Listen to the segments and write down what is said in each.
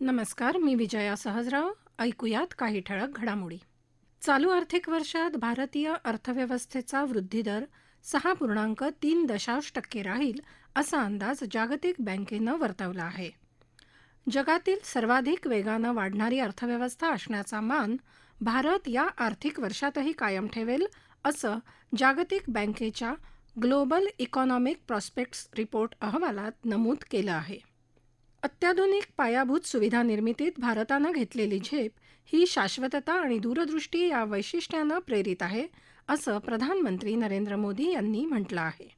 नमस्कार मी विजया सहजराव ऐकूयात काही ठळक घडामोडी. चालू आर्थिक वर्षात भारतीय अर्थव्यवस्थेचा वृद्धिदर सहा पूर्णांक तीन दशांश टक्के राहील असा अंदाज जागतिक बँकेनं वर्तवला आहे. जगातील सर्वाधिक वेगानं वाढणारी अर्थव्यवस्था असण्याचा मान भारत या आर्थिक वर्षातही कायम ठेवेल असं जागतिक बँकेच्या ग्लोबल इकॉनॉमिक प्रॉस्पेक्ट्स रिपोर्ट अहवालात नमूद केलं आहे. अत्याधुनिक पायाभूत सुविधा निर्मितीत भारतानं घेतलेली झेप ही शाश्वतता आणि दूरदृष्टी या वैशिष्ट्यानं प्रेरित आहे असं प्रधानमंत्री नरेंद्र मोदी यांनी म्हटलं आहे.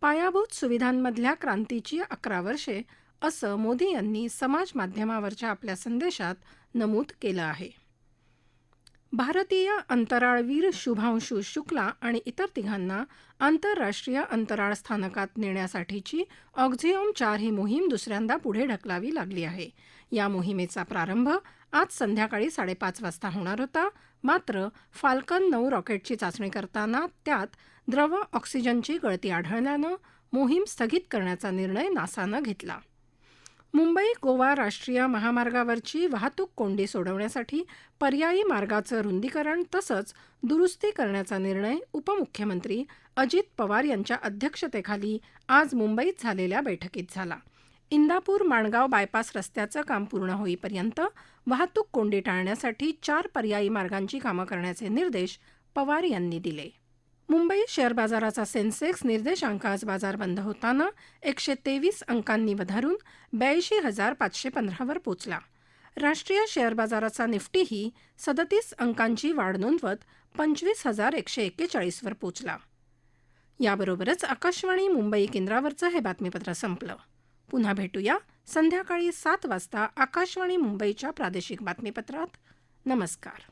पायाभूत सुविधांमधल्या क्रांतीची अकरा वर्षे असं मोदी यांनी समाज माध्यमावरच्या आपल्या संदेशात नमूद केलं आहे. भारतीय अंतराळवीर शुभांशू शुक्ला आणि इतर तिघांना आंतरराष्ट्रीय अंतराळ स्थानकात नेण्यासाठीची ऑक्झिओम चार ही मोहीम दुसऱ्यांदा पुढे ढकलावी लागली आहे. या मोहिमेचा प्रारंभ आज संध्याकाळी साडेपाच वाजता होणार होता. मात्र फाल्कन नऊ रॉकेटची चाचणी करताना त्यात द्रव ऑक्सिजनची गळती आढळल्यानं मोहीम स्थगित करण्याचा निर्णय नासानं घेतला. मुंबई गोवा राष्ट्रीय महामार्गावरची वाहतूक कोंडी सोडवण्यासाठी पर्यायी मार्गाचं रुंदीकरण तसंच दुरुस्ती करण्याचा निर्णय उपमुख्यमंत्री अजित पवार यांच्या अध्यक्षतेखाली आज मुंबईत झालेल्या बैठकीत झाला. इंदापूर माणगाव बायपास रस्त्याचं काम पूर्ण होईपर्यंत वाहतूक कोंडी टाळण्यासाठी चार पर्यायी मार्गांची कामं करण्याचे निर्देश पवार यांनी दिले. मुंबई शेअर बाजाराचा सेन्सेक्स निर्देशांक आज बाजार बंद होताना एकशे तेवीस अंकांनी वधारून ब्याऐंशी हजार पाचशे पंधरावर पोचला. राष्ट्रीय शेअर बाजाराचा निफ्टीही सदतीस अंकांची वाढ नोंदवत पंचवीस हजार एकशे एक्केचाळीसवर पोचला. याबरोबरच आकाशवाणी मुंबई केंद्रावरचं हे बातमीपत्र संपलं. पुन्हा भेटूया संध्याकाळी सात वाजता आकाशवाणी मुंबईच्या प्रादेशिक बातमीपत्रात. नमस्कार.